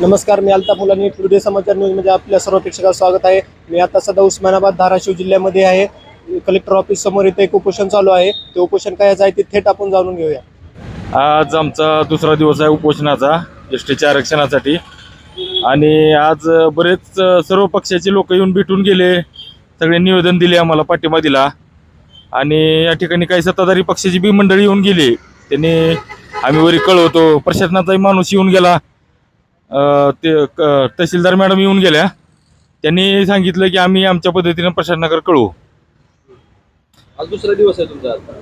नमस्कार मी अल्ताफ मुलांनी टुडे समाचार न्यूजमध्ये आपल्या सर्व प्रेक्षकांचं स्वागत आहे. मी आता सध्या उस्मानाबाद धाराशिव जिल्ह्यामध्ये आहे. कलेक्टर ऑफिस समोर इथे एक उपोषण चालू आहे. ते उपोषण काय आहे ते थेट आपण जाणून घेऊया. आज आमचा दुसरा दिवस आहे उपोषणाचा एस टीच्या आरक्षणासाठी. आणि आज बरेच सर्व पक्षाचे लोक येऊन भेटून गेले. सगळे निवेदन दिले आम्हाला पाठिंबा दिला. आणि या ठिकाणी काही सत्ताधारी पक्षाची बी मंडळी येऊन गेली. त्यांनी आम्ही वरी कळवतो प्रशासनाचाही माणूस येऊन गेला. ते तहसीलदार मॅडम येऊन गेल्या. त्यांनी सांगितलं की आम्ही आमच्या पद्धतीनं प्रशासनाकडे कळवू. आज दुसरा दिवस आहे तुमचा आता.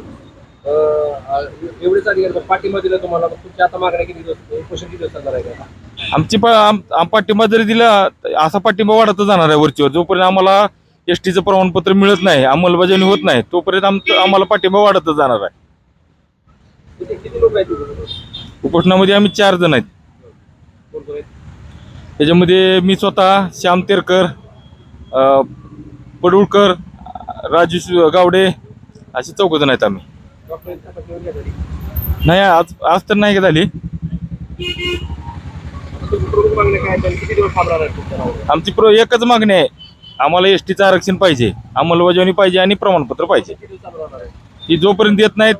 अं, आ- एवढेच अधिकारी पाठिंबा दिला तुम्हाला. मग तुमच्या आता मागण्या किती दिवस उपोषण किती आमची पा आम आम पाठिंबा जरी दिला त- असा पाठिंबा वाढतच जाणार आहे वरचीवर. जोपर्यंत आम्हाला एस टीचं प्रमाणपत्र मिळत नाही अंमलबजावणी होत नाही तोपर्यंत आम आम्हाला पाठिंबा वाढतच जाणार आहे. किती किती लोक आहेत तिथे? उपोषणामध्ये आम्ही चार जण आहेत. त्याच्यामध्ये मी स्वतः श्याम तेरकर पडुळकर राजू गावडे असे चौघजण आहेत आम्ही. नाही आज आज तर नाही का झाली? आमची प्र एकच मागणी आहे. आम्हाला एस टीचं आरक्षण पाहिजे अंमलबजावणी पाहिजे आणि प्रमाणपत्र पाहिजे. किती की जोपर्यंत येत नाहीत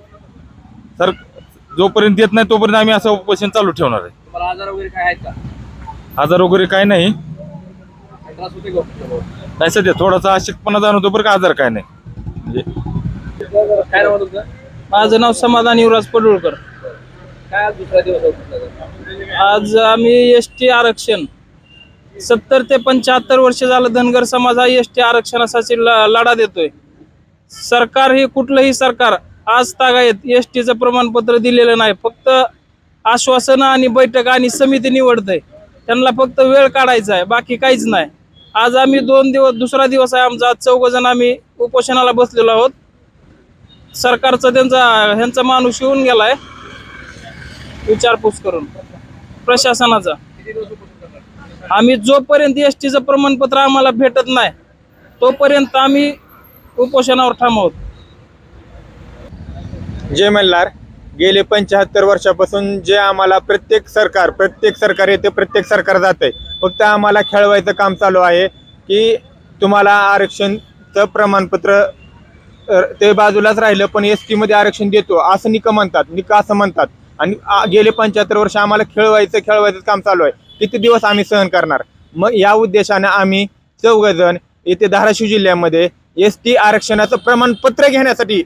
सर जोपर्यंत येत नाही तोपर्यंत आम्ही असं उपोषण चालू ठेवणार आहे. आजार वगैरे काय नाही? नाही सध्या थोडासा अशक्तपणा जाणवतो बरं का आजार काय नाही. म्हणजे काय नाव तुमचं? माझं नाव समाधान युवराज पडुळकर. काय आज दुसरा दिवस आहे तुमचा? आज आम्ही एस टी आरक्षण. सत्तर ते पंच्याहत्तर वर्ष झालं धनगर समाज हा एस टी आरक्षणासाठी ल- लढा देतोय. सरकार हे कुठलंही सरकार आज तागायत एस टीचं प्रमाणपत्र दिलेलं नाही. फक्त आश्वासनं आणि बैठक आणि समिती निवडतंय. त्यांना फक्त वेळ काढायचा आहे बाकी काहीच नाही. आज आम्ही दोन दिवस दुसरा दिवस आहे आमचा आज चौघजण आम्ही उपोषणाला बसलेलो आहोत. सरकारचा त्यांचा ह्यांचा माणूस येऊन गेलाय. विचारपूस करून. प्रशासनाचा. आम्ही जोपर्यंत एस टीचं प्रमाणपत्र आम्हाला भेटत नाही तोपर्यंत आम्ही उपोषणावर थांबवत जय मल्हार. गेले पंच्याहत्तर वर्षापासून जे आम्हाला प्रत्येक सरकार प्रत्येक सरकार येते प्रत्येक सरकार जाते फक्त आम्हाला खेळवायचं काम चालू आहे की तुम्हाला आरक्षणचं प्रमाणपत्र ते बाजूलाच राहिलं पण एस टीमध्ये आरक्षण देतो असं निकम म्हणतात निका असं म्हणतात. आणि आ- गेले पंच्याहत्तर वर्ष आम्हाला खेळवायचं खेळवायचं काम चालू आहे. किती दिवस आम्ही सहन करणार? मग या उद्देशानं आम्ही चौघजण येथे धाराशिव जिल्ह्यामध्ये एस टी आरक्षणाचं प्रमाणपत्र घेण्यासाठी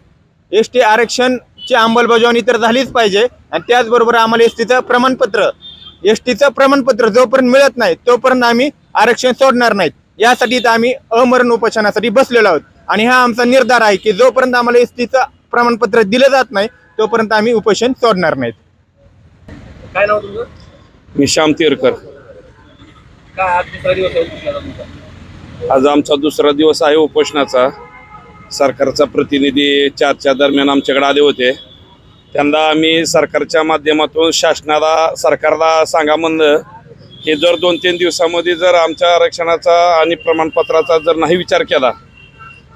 एस टी आरक्षण आरक्षणची अंमलबजावणी तर झालीच पाहिजे. आणि त्याचबरोबर आम्हाला एस टीचं प्रमाणपत्र एस टीचं प्रमाणपत्र जोपर्यंत मिळत नाही तोपर्यंत आम्ही आरक्षण सोडणार नाहीत. यासाठी इथं आम्ही अमरण उपोषणासाठी बसलेलो आहोत. आणि हा आमचा निर्धार आहे की जोपर्यंत आम्हाला एस टीचं प्रमाणपत्र दिलं जात नाही तोपर्यंत आम्ही उपोषण सोडणार नाहीत. काय नाव तुमचं? मी श्याम तेरकर. काय आज दुसरा दिवस आहे उपोषणाचा तुमचा? आज आमचा दुसरा दिवस आहे उपोषणाचा. सरकारचा प्रतिनिधी चारच्या दरम्यान आमच्याकडे आले होते. त्यांना आम्ही सरकारच्या माध्यमातून शासनाला सरकारला सांगा म्हणलं की जर दोन तीन दिवसामध्ये जर आमच्या आरक्षणाचा आणि प्रमाणपत्राचा जर नाही विचार केला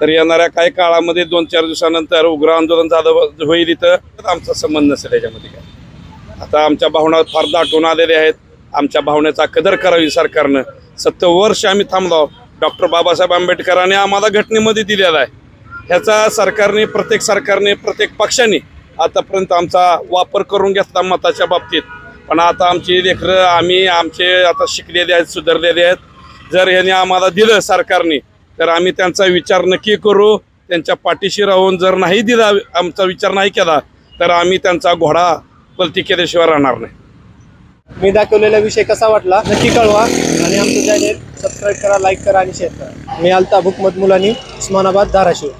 तर येणाऱ्या काही काळामध्ये दोन चार दिवसानंतर उग्र आंदोलन झालं होईल इथं. आमचा संबंध नसेल याच्यामध्ये काय. आता आमच्या भावना फार दाटून आलेल्या आहेत. आमच्या भावनेचा कदर करावी सरकारनं. सत्तर वर्ष आम्ही थांबलो. डॉक्टर बाबासाहेब आंबेडकरांनी आम्हाला घटनेमध्ये दिलेला आहे. ह्याचा सरकारने प्रत्येक सरकारने प्रत्येक पक्षाने आतापर्यंत आमचा वापर करून घेतला मताच्या बाबतीत. पण आता आमची लेकरं आम्ही आमचे आता शिकलेले आहेत सुधारलेले आहेत. जर ह्याने आम्हाला दिलं सरकारने तर आम्ही त्यांचा विचार नक्की करू. त्यांच्या पाठीशी राहून जर नाही दिला आमचा विचार नाही केला तर आम्ही त्यांचा घोडा पलटी केल्याशिवाय राहणार नाही. मी दाखवलेला विषय कसा वाटला नक्की कळवा. आणि आमचं चॅनेल सबस्क्राईब करा लाईक करा आणि शेअर करा. मी आलता हुकमत मुलानी उस्मानाबाद धाराशिव.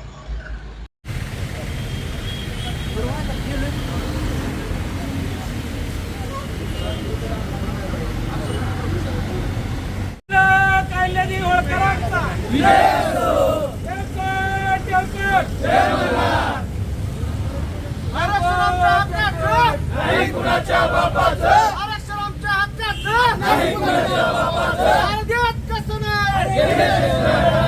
आरक्षण आमच्या हक्काचं. नाही कुणाच्या बापाचं. देत कसं नाही.